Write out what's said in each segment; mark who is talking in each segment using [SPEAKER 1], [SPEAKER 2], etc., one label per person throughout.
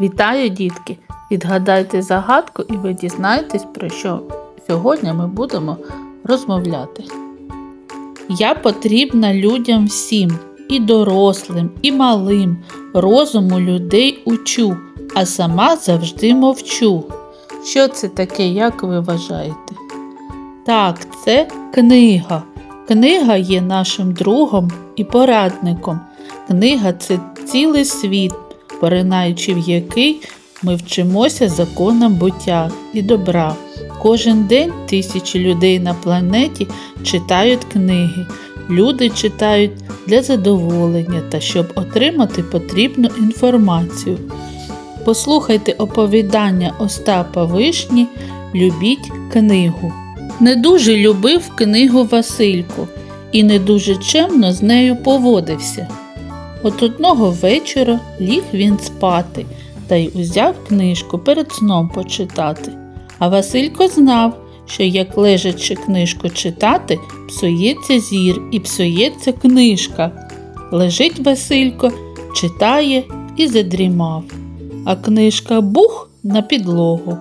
[SPEAKER 1] Вітаю, дітки! Відгадайте загадку і ви дізнаєтесь, про що сьогодні ми будемо розмовляти. Я потрібна людям всім, і дорослим, і малим, розуму людей учу, а сама завжди мовчу. Що це таке, як ви вважаєте? Так, це книга. Книга є нашим другом і порадником. Книга це цілий світ, поринаючи в який ми вчимося законам буття і добра. Кожен день тисячі людей на планеті читають книги. Люди читають для задоволення та щоб отримати потрібну інформацію. Послухайте оповідання Остапа Вишні Любіть книгу. Не дуже любив книгу Василько і не дуже чемно з нею поводився. От одного вечора ліг він спати та й узяв книжку перед сном почитати. А Василько знав, що як лежачи книжку читати, псується зір і псується книжка. Лежить Василько, читає і задрімав, а книжка бух на підлогу.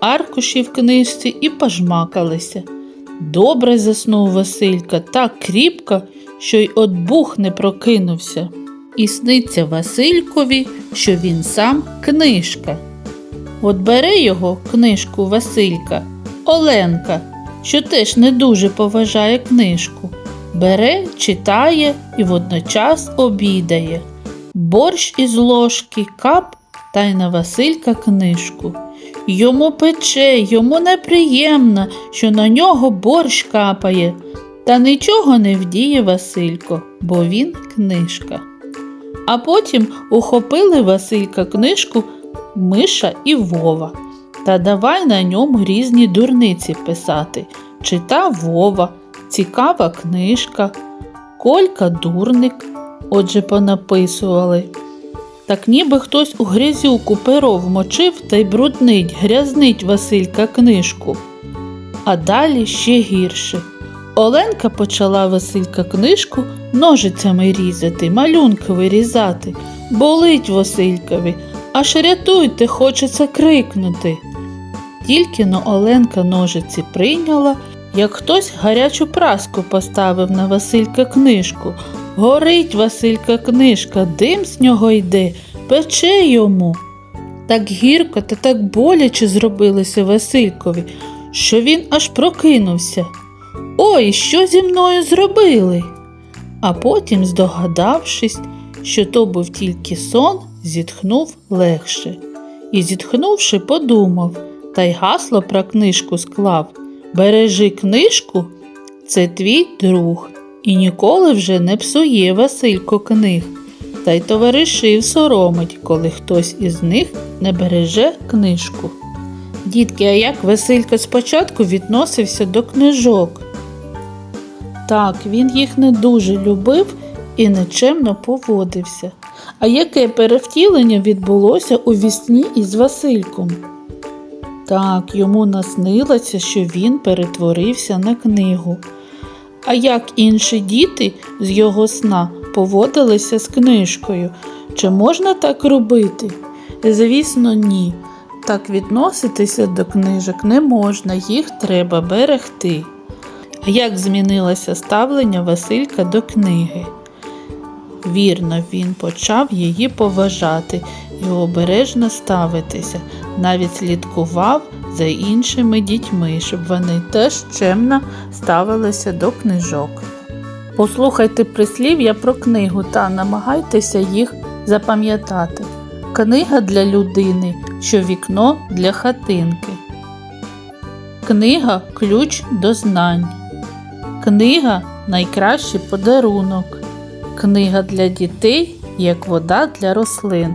[SPEAKER 1] Аркуші в книжці і пожмакалися. Добре заснув Василька так кріпко, що й от бух не прокинувся. І сниться Василькові, що він сам книжка. От бере його книжку Василька, Оленка, що теж не дуже поважає книжку. Бере, читає і водночас обідає. Борщ із ложки кап та й на Василька книжку. Йому пече, йому неприємно, що на нього борщ капає. Та нічого не вдіє Василько, бо він книжка. А потім ухопили Василька книжку Миша і Вова. Та давай на ньому різні дурниці писати. Чита Вова, цікава книжка, Колька дурник. Отже, понаписували. Так ніби хтось у грязюку перо вмочив та й бруднить, грязнить Василька книжку. А далі ще гірше. Оленка почала Василька книжку ножицями різати, малюнки вирізати. Болить Василькові, аж рятуйте, хочеться крикнути. Тільки но Оленка ножиці прийняла, як хтось гарячу праску поставив на Василька книжку. Горить Василька книжка, дим з нього йде, пече йому. Так гірко та так боляче зробилося Василькові, що він аж прокинувся. Ой, що зі мною зробили? А потім, здогадавшись, що то був тільки сон, зітхнув легше. І, зітхнувши, подумав та й гасло про книжку склав Бережи книжку, це твій друг, і ніколи вже не псує Василько книг, та й товаришів соромить, коли хтось із них не береже книжку. Дітки, а як Василько спочатку відносився до книжок? Так, він їх не дуже любив і нечемно поводився. А яке перевтілення відбулося у вісні із Васильком? Так, йому наснилося, що він перетворився на книгу. А як інші діти з його сна поводилися з книжкою? Чи можна так робити? Звісно, ні. Так відноситися до книжок не можна, їх треба берегти. Як змінилося ставлення Василька до книги? Вірно, він почав її поважати і обережно ставитися, навіть слідкував за іншими дітьми, щоб вони теж чемно ставилися до книжок. Послухайте прислів'я про книгу та намагайтеся їх запам'ятати. Книга для людини, що вікно для хатинки. Книга ключ до знань. Книга найкращий подарунок. Книга для дітей як вода для рослин.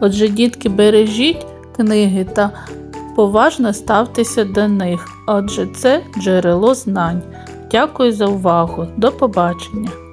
[SPEAKER 1] Отже, дітки, бережіть книги та поважно ставтеся до них, адже це джерело знань. Дякую за увагу. До побачення!